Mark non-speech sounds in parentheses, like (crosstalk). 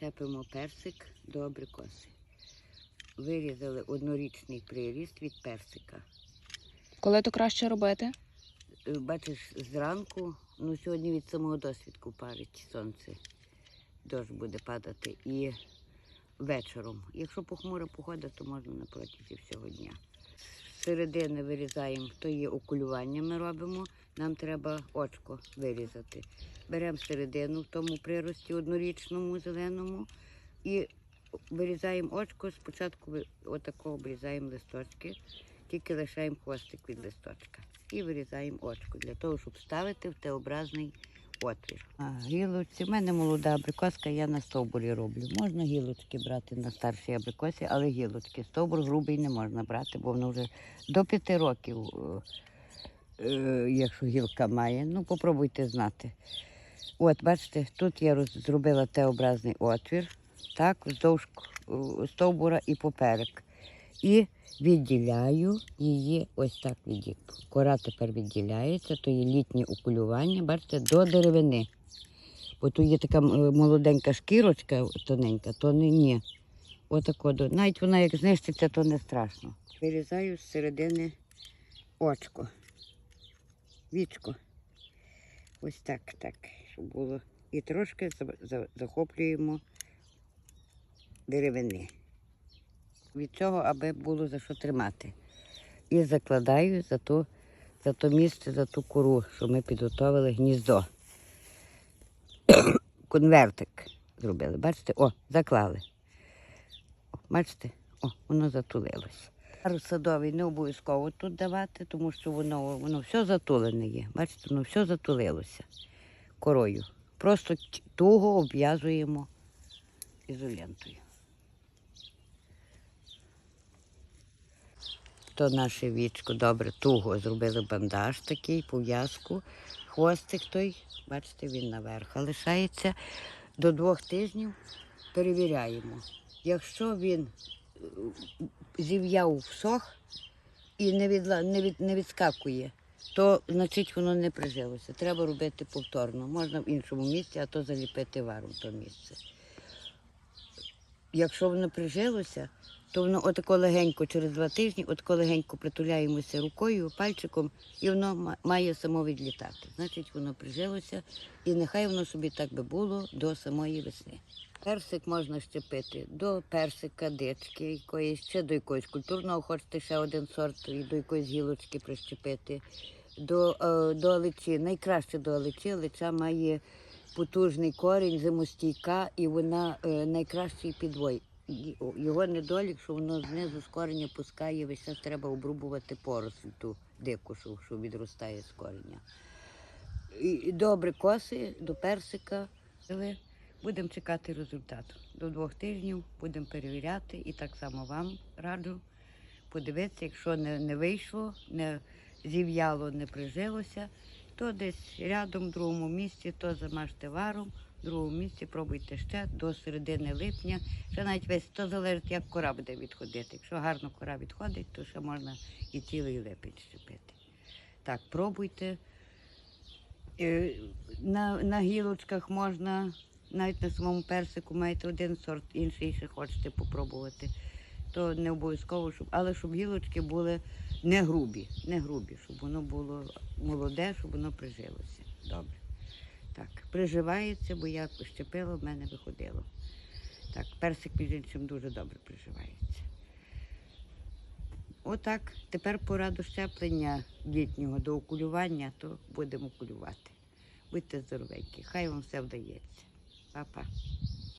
Цепимо персик до абрикоси. Вирізали однорічний приріст від персика. Коли то краще робити? Е, Бачиш, зранку, ну сьогодні від самого досвідку парить сонце. Дощ буде падати. І вечором. Якщо похмура погода, то можна на протязі всього дня. Середини вирізаємо, то є окулювання ми робимо. Нам треба очко вирізати. Беремо середину в тому прирості однорічному зеленому і вирізаємо очко. Спочатку отако обрізаємо листочки, тільки лишаємо хвостик від листочка. І вирізаємо очко для того, щоб ставити в Т-образний отвір. А, гілочці. У мене молода абрикоска, я на стовбурі роблю. Можна гілочки брати на старшій абрикосі, але гілочки. Стовбур грубий не можна брати, бо воно вже до п'яти років, е, е, якщо гілка має. Ну, попробуйте знати. От, бачите, тут я зробила Т-образний отвір, так, вздовж стовбура і поперек. І відділяю її ось так від Кора тепер відділяється, то є літнє укулювання, бачите, до деревини. Бо тут є така е, молоденька шкірочка тоненька, то не ні. Отако, навіть вона як знищиться, то не страшно. Вирізаю з середини очко. Вічко. Ось так, так, щоб було. І трошки за- за- захоплюємо деревини. Від цього, аби було за що тримати. І закладаю за то, за то місце, за ту кору, що ми підготовили гніздо. (coughs) Конвертик зробили. Бачите? О, заклали. О, бачите? О, воно затулилось. Садовий не обов'язково тут давати, тому що воно, воно все затулене є. Бачите, воно все затулилося корою. Просто туго обв'язуємо ізолентою. То наше вічко добре туго зробили бандаж такий, пов'язку. Хвостик той, бачите, він наверх лишається. До двох тижнів перевіряємо. Якщо він е, зів'яв всох і не, відла, не, від, не відскакує, то значить воно не прижилося. Треба робити повторно. Можна в іншому місці, а то заліпити варом то місце. Якщо воно прижилося, то воно отако легенько через два тижні, отако легенько притуляємося рукою, пальчиком, і воно ма- має само відлітати. Значить, воно прижилося, і нехай воно собі так би було до самої весни. Персик можна щепити до персика, дички якоїсь, ще до якогось культурного, хочете ще один сорт і до якоїсь гілочки прищепити. До, е, до аличі, найкраще до аличі. Алича має потужний корінь, зимостійка, і вона е, найкращий підвой. Його недолік, що воно знизу з кореня пускає, весь час треба обрубувати поросль ту дику, що, що відростає з кореня. І, і добре коси до персика. Будемо чекати результату. До двох тижнів будемо перевіряти і так само вам раджу подивитися, якщо не, не вийшло, не зів'яло, не прижилося, то десь рядом в другому місці, то замажте варом, в другому місці пробуйте ще до середини липня. Ще навіть весь то залежить, як кора буде відходити. Якщо гарно кора відходить, то ще можна і цілий липень щепити. Так, пробуйте. Е, На, на гілочках можна, навіть на самому персику маєте один сорт, інший ще хочете попробувати. То не обов'язково, щоб, але щоб гілочки були не грубі, не грубі, щоб воно було молоде, щоб воно прижилося. Добре. Так, приживається, бо я щепила, в мене виходило. Так, персик, між іншим, дуже добре приживається. Отак, тепер пора до щеплення літнього, до окулювання, то будемо окулювати. Будьте здоровенькі, хай вам все вдається. Па-па.